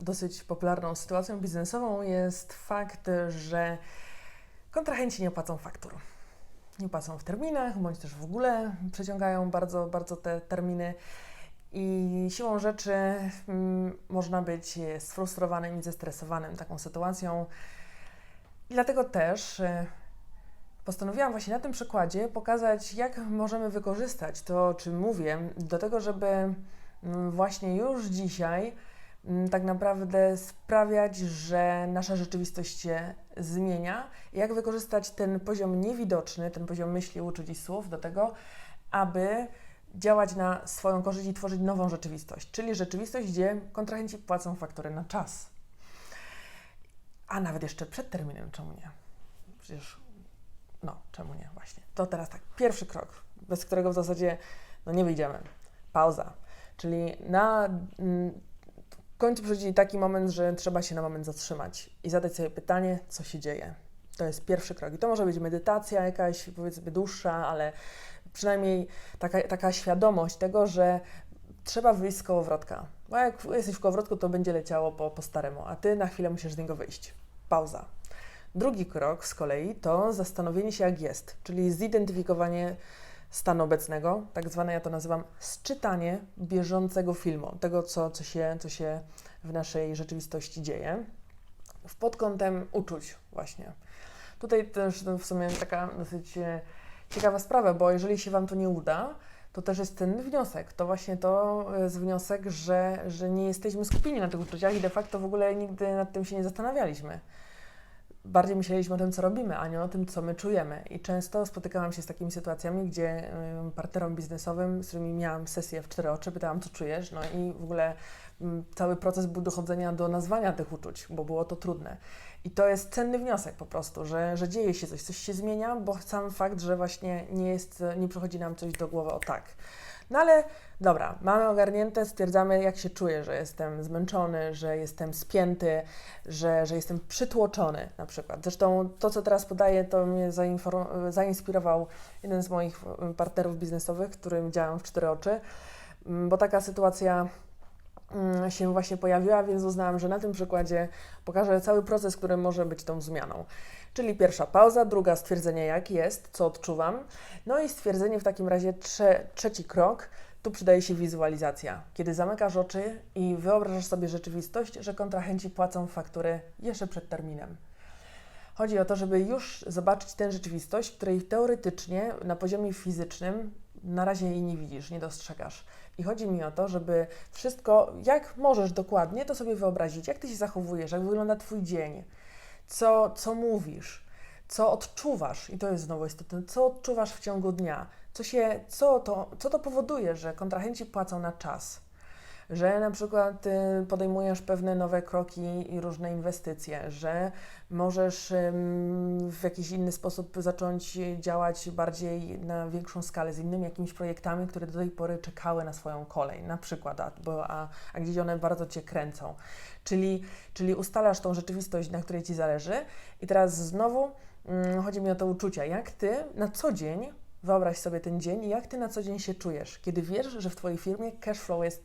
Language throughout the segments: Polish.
dosyć popularną sytuacją biznesową jest fakt, że kontrahenci nie płacą faktur. Nie płacą w terminach, bądź też w ogóle przeciągają bardzo, bardzo te terminy. I siłą rzeczy mm, można być sfrustrowanym i zestresowanym taką sytuacją. I dlatego też y, postanowiłam właśnie na tym przykładzie pokazać, jak możemy wykorzystać to, o czym mówię, do tego, żeby mm, właśnie już dzisiaj tak naprawdę sprawiać, że nasza rzeczywistość się zmienia. Jak wykorzystać ten poziom niewidoczny, ten poziom myśli, uczuć i słów do tego, aby działać na swoją korzyść i tworzyć nową rzeczywistość, czyli rzeczywistość, gdzie kontrahenci płacą faktury na czas. A nawet jeszcze przed terminem, czemu nie? Przecież, no, czemu nie, właśnie. To teraz tak, pierwszy krok, bez którego w zasadzie no, nie wyjdziemy. Pauza. Czyli na mm, końcu przychodzi taki moment, że trzeba się na moment zatrzymać i zadać sobie pytanie, co się dzieje. To jest pierwszy krok. I to może być medytacja jakaś, powiedzmy, dłuższa, ale przynajmniej taka, taka świadomość tego, że trzeba wyjść z kołowrotka. Bo jak jesteś w kołowrotku, to będzie leciało po, po staremu, a ty na chwilę musisz z niego wyjść. Pauza. Drugi krok z kolei to zastanowienie się, jak jest, czyli zidentyfikowanie stanu obecnego, tak zwane, ja to nazywam sczytanie bieżącego filmu, tego, co, co, się, co się w naszej rzeczywistości dzieje, pod kątem uczuć właśnie. Tutaj też w sumie taka dosyć e, ciekawa sprawa, bo jeżeli się Wam to nie uda, to też jest ten wniosek. To właśnie to jest wniosek, że, że nie jesteśmy skupieni na tych uczuciach i de facto w ogóle nigdy nad tym się nie zastanawialiśmy. Bardziej myśleliśmy o tym, co robimy, a nie o tym, co my czujemy. I często spotykałam się z takimi sytuacjami, gdzie partnerom biznesowym, z którymi miałam sesję w cztery oczy, pytałam, co czujesz, no i w ogóle cały proces był dochodzenia do nazwania tych uczuć, bo było to trudne. I to jest cenny wniosek po prostu, że, że dzieje się coś, coś się zmienia, bo sam fakt, że właśnie nie jest, nie przychodzi nam coś do głowy o tak. No ale dobra, mamy ogarnięte, stwierdzamy, jak się czuję, że jestem zmęczony, że jestem spięty, że, że jestem przytłoczony na przykład. Zresztą to, co teraz podaję, to mnie zainspirował jeden z moich partnerów biznesowych, którym działam w cztery oczy, bo taka sytuacja Mm, się właśnie pojawiła, więc uznałam, że na tym przykładzie pokażę cały proces, który może być tą zmianą. Czyli pierwsza pauza, druga stwierdzenie jak jest, co odczuwam, no i stwierdzenie w takim razie trze trzeci krok, tu przydaje się wizualizacja. Kiedy zamykasz oczy i wyobrażasz sobie rzeczywistość, że kontrahenci płacą faktury jeszcze przed terminem. Chodzi o to, żeby już zobaczyć tę rzeczywistość, której teoretycznie na poziomie fizycznym na razie jej nie widzisz, nie dostrzegasz. I chodzi mi o to, żeby wszystko, jak możesz dokładnie, to sobie wyobrazić, jak ty się zachowujesz, jak wygląda twój dzień, co, co mówisz, co odczuwasz, i to jest znowu istotne, co odczuwasz w ciągu dnia, co, się, co, to, co to powoduje, że kontrahenci płacą na czas że na przykład y, podejmujesz pewne nowe kroki i różne inwestycje, że możesz w jakiś inny sposób zacząć działać bardziej na większą skalę z innymi jakimiś projektami, które do tej pory czekały na swoją kolej, na przykład, a, bo, a, a gdzieś one bardzo Cię kręcą. Czyli, czyli ustalasz tą rzeczywistość, na której Ci zależy i teraz znowu hmm, chodzi mi o to uczucia, jak Ty na co dzień Wyobraź sobie ten dzień i jak ty na co dzień się czujesz, kiedy wiesz, że w Twojej firmie cash flow jest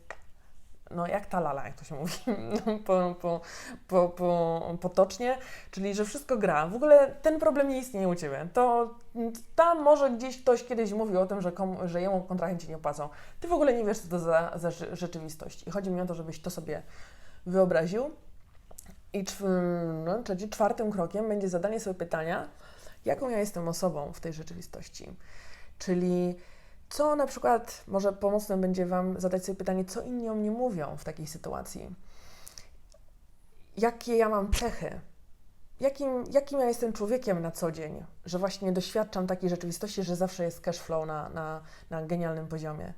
no jak ta lala, jak to się mówi po, po, po, po, potocznie, czyli że wszystko gra. W ogóle ten problem nie istnieje u Ciebie. To tam może gdzieś ktoś kiedyś mówił o tym, że, komu, że jemu kontrahenci nie opłacą. Ty w ogóle nie wiesz, co to za, za rzeczywistość. I chodzi mi o to, żebyś to sobie wyobraził. I no, czyli czwartym krokiem będzie zadanie sobie pytania, jaką ja jestem osobą w tej rzeczywistości. Czyli co na przykład może pomocne będzie Wam zadać sobie pytanie, co inni o mnie mówią w takiej sytuacji? Jakie ja mam cechy? Jakim, jakim ja jestem człowiekiem na co dzień, że właśnie doświadczam takiej rzeczywistości, że zawsze jest cash flow na, na, na genialnym poziomie?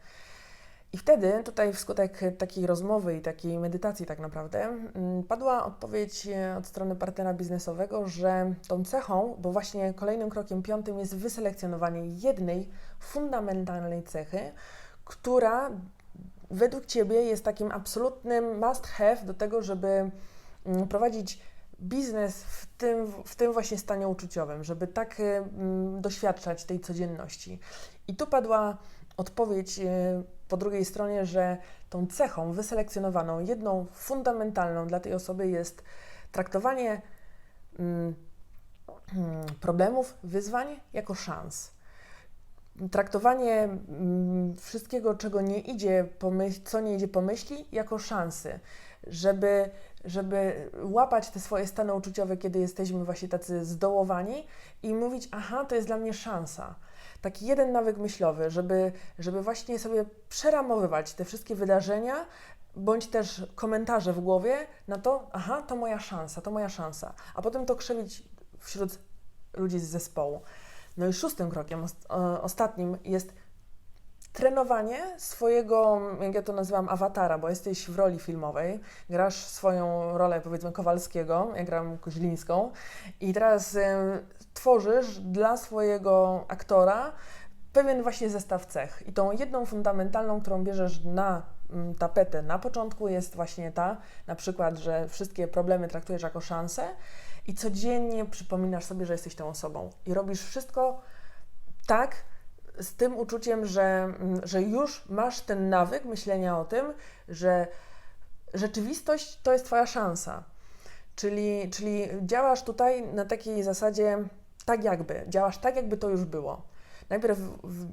I wtedy, tutaj wskutek takiej rozmowy i takiej medytacji, tak naprawdę, mm, padła odpowiedź e, od strony partnera biznesowego, że tą cechą, bo właśnie kolejnym krokiem piątym jest wyselekcjonowanie jednej fundamentalnej cechy, która według Ciebie jest takim absolutnym must have do tego, żeby mm, prowadzić biznes w tym, w tym właśnie stanie uczuciowym, żeby tak mm, doświadczać tej codzienności. I tu padła odpowiedź e, po drugiej stronie, że tą cechą wyselekcjonowaną, jedną fundamentalną dla tej osoby jest traktowanie mm, mm, problemów, wyzwań jako szans. Traktowanie wszystkiego, czego nie idzie co nie idzie po myśli, jako szansy, żeby, żeby łapać te swoje stany uczuciowe, kiedy jesteśmy właśnie tacy zdołowani i mówić, aha, to jest dla mnie szansa taki jeden nawyk myślowy, żeby, żeby właśnie sobie przeramowywać te wszystkie wydarzenia, bądź też komentarze w głowie na to, aha, to moja szansa, to moja szansa, a potem to krzewić wśród ludzi z zespołu. No i szóstym krokiem, ostatnim jest trenowanie swojego, jak ja to nazywam, awatara, bo jesteś w roli filmowej, grasz swoją rolę, powiedzmy, Kowalskiego, ja gram Koźlińską i teraz y, tworzysz dla swojego aktora pewien właśnie zestaw cech. I tą jedną fundamentalną, którą bierzesz na mm, tapetę na początku jest właśnie ta, na przykład, że wszystkie problemy traktujesz jako szansę i codziennie przypominasz sobie, że jesteś tą osobą i robisz wszystko tak, z tym uczuciem, że, mm, że już masz ten nawyk myślenia o tym, że rzeczywistość to jest Twoja szansa. Czyli, czyli działasz tutaj na takiej zasadzie tak jakby, działasz tak jakby to już było. Najpierw w,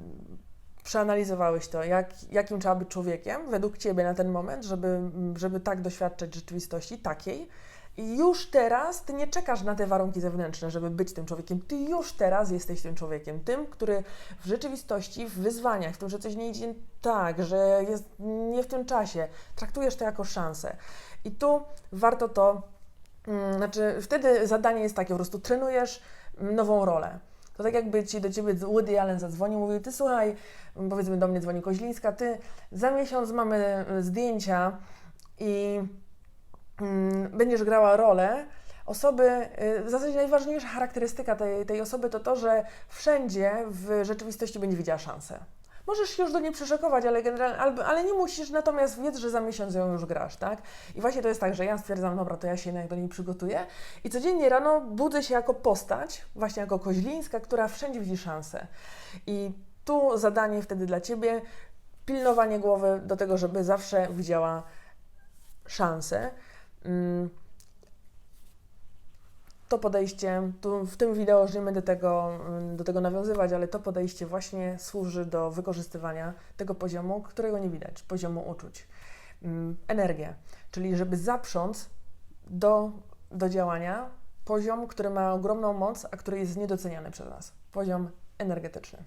przeanalizowałeś to, jak, jakim trzeba być człowiekiem według Ciebie na ten moment, żeby, żeby tak doświadczać rzeczywistości takiej, już teraz ty nie czekasz na te warunki zewnętrzne, żeby być tym człowiekiem. Ty już teraz jesteś tym człowiekiem, tym, który w rzeczywistości, w wyzwaniach, w tym, że coś nie idzie tak, że jest nie w tym czasie, traktujesz to jako szansę. I tu warto to, hmm, znaczy wtedy zadanie jest takie, po prostu trenujesz nową rolę. To tak jakby ci do ciebie Woody Allen zadzwonił, mówił, ty słuchaj, powiedzmy do mnie dzwoni Koźlińska, ty za miesiąc mamy zdjęcia i Mm, będziesz grała rolę osoby, y, w zasadzie najważniejsza charakterystyka tej, tej osoby to to, że wszędzie w rzeczywistości będzie widziała szansę. Możesz się już do niej przyszykować, ale, generalnie, ale nie musisz, natomiast wiedz, że za miesiąc ją już grasz, tak? I właśnie to jest tak, że ja stwierdzam, dobra, to ja się jednak do niej przygotuję i codziennie rano budzę się jako postać, właśnie jako Koźlińska, która wszędzie widzi szansę. I tu zadanie wtedy dla Ciebie, pilnowanie głowy do tego, żeby zawsze widziała szansę. Mm. To podejście, tu w tym wideo już nie będę tego, mm, do tego nawiązywać, ale to podejście właśnie służy do wykorzystywania tego poziomu, którego nie widać, poziomu uczuć. Mm, energię, czyli żeby zaprząc do, do działania poziom, który ma ogromną moc, a który jest niedoceniany przez nas poziom energetyczny.